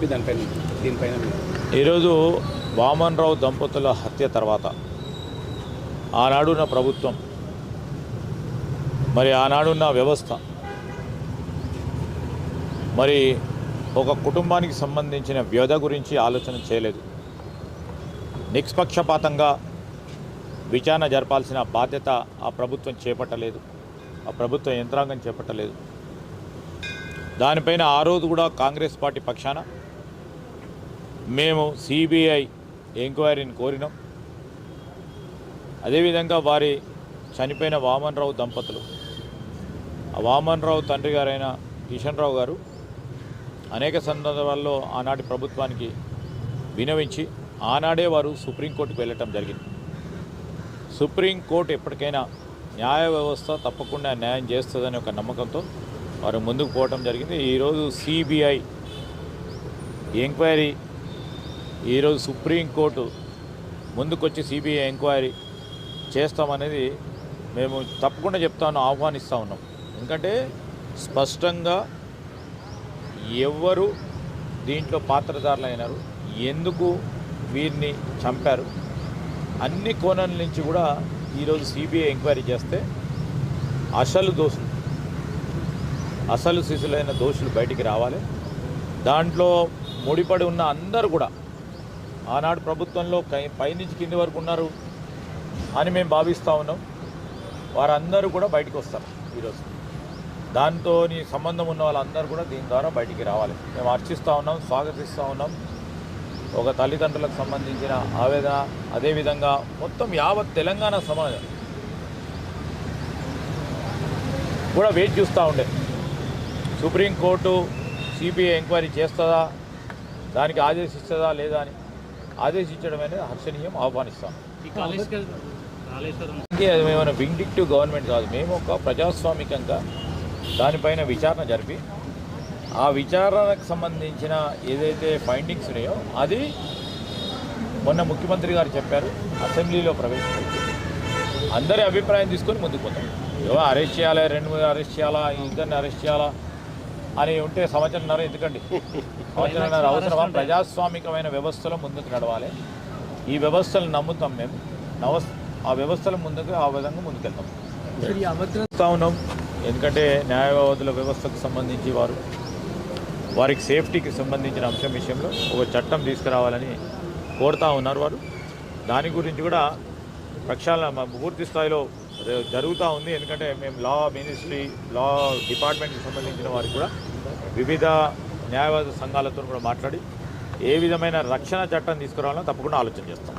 చెప్పి దానిపైన దీనిపైన ఈరోజు వామన్ రావు దంపతుల హత్య తర్వాత ఆనాడున్న ప్రభుత్వం మరి ఆనాడున్న వ్యవస్థ మరి ఒక కుటుంబానికి సంబంధించిన వ్యధ గురించి ఆలోచన చేయలేదు. నిష్పక్షపాతంగా విచారణ జరపాల్సిన బాధ్యత ఆ ప్రభుత్వం చేపట్టలేదు ఆ ప్రభుత్వ యంత్రాంగం చేపట్టలేదు. దానిపైన ఆ రోజు కూడా కాంగ్రెస్ పార్టీ పక్షాన మేము సిబిఐ ఎంక్వైరీని కోరినాం. అదేవిధంగా వారి చనిపోయిన వామన్ రావు దంపతులు. ఆ వామన్ రావు తండ్రి గారైన కిషన్ రావు గారు అనేక సందర్భాల్లో ఆనాటి ప్రభుత్వానికి వినవించి ఆనాడే వారు సుప్రీంకోర్టుకు వెళ్ళటం జరిగింది. సుప్రీంకోర్టు ఎప్పటికైనా న్యాయ వ్యవస్థ తప్పకుండా న్యాయం చేస్తుందని ఒక నమ్మకంతో వారు ముందుకు పోవటం జరిగింది. ఈరోజు సిబిఐ ఎంక్వైరీ ఈరోజు సుప్రీంకోర్టు ముందుకొచ్చి సిబిఐ ఎంక్వైరీ చేస్తామనేది మేము తప్పకుండా చెప్తాను ఆహ్వానిస్తూ ఉన్నాం. ఎందుకంటే స్పష్టంగా ఎవరు దీంట్లో పాత్రధారులు అయినారు ఎందుకు వీరిని చంపారు అన్ని కోణాల నుంచి కూడా ఈరోజు సిబిఐ ఎంక్వైరీ చేస్తే అసలు దోషులు అసలు శిశులైన దోషులు బయటికి రావాలి. దాంట్లో ముడిపడి ఉన్న అందరు కూడా ఆనాడు ప్రభుత్వంలో పై పైనుంచి కింది వరకు ఉన్నారు అని మేము భావిస్తూ ఉన్నాం. వారందరూ కూడా బయటికి వస్తారు ఈరోజు. దాంతో సంబంధం ఉన్న వాళ్ళందరూ కూడా దీని ద్వారా బయటికి రావాలి. మేము అర్చిస్తూ ఉన్నాం స్వాగతిస్తూ ఉన్నాం. ఒక తల్లిదండ్రులకు సంబంధించిన ఆవేదన అదేవిధంగా మొత్తం యావత్ తెలంగాణ సమాజం కూడా వెయిట్ చూస్తూ ఉండే. సుప్రీంకోర్టు సిబిఐ ఎంక్వైరీ చేస్తుందా? దానికి ఆదేశిస్తుందా లేదా అని. ఆదేశించడం అనేది హర్షణీయం ఆహ్వానిస్తాం. మేమైనా విండిక్టివ్ గవర్నమెంట్ కాదు. మేము ఒక ప్రజాస్వామికంగా దానిపైన విచారణ జరిపి ఆ విచారణకు సంబంధించిన ఏదైతే ఫైండింగ్స్ ఉన్నాయో అది మొన్న ముఖ్యమంత్రి గారు చెప్పారు అసెంబ్లీలో ప్రవేశపెట్టి. అందరి అభిప్రాయం తీసుకొని ముందుకు పోతాం. ఏవో అరెస్ట్ చేయాలి రెండు మూడు అరెస్ట్ చేయాలా ఇద్దరిని అరెస్ట్ చేయాలా అని ఉంటే సంవత్సరంన్నర ఎందుకండి? సంవత్సరంన్నర అవసరమా? ప్రజాస్వామికమైన వ్యవస్థలో ముందుకు నడవాలి. ఈ వ్యవస్థలు నమ్ముతాం మేము. నవ ఆ వ్యవస్థల ముందుకు ఆ విధంగా ముందుకెళ్తాం. ఉన్నాం. ఎందుకంటే న్యాయవాదుల వ్యవస్థకు సంబంధించి వారు వారికి సేఫ్టీకి సంబంధించిన అంశం విషయంలో ఒక చట్టం తీసుకురావాలని కోరుతా ఉన్నారు వారు. దాని గురించి కూడా ప్రక్షాళన పూర్తి స్థాయిలో జరుగుతూ ఉంది. ఎందుకంటే మేము లా మినిస్ట్రీ లా డిపార్ట్మెంట్కి సంబంధించిన వారికి కూడా వివిధ న్యాయవాద సంఘాలతో కూడా మాట్లాడి ఏ విధమైన రక్షణ చట్టం తీసుకురావాలో తప్పకుండా ఆలోచన చేస్తాం.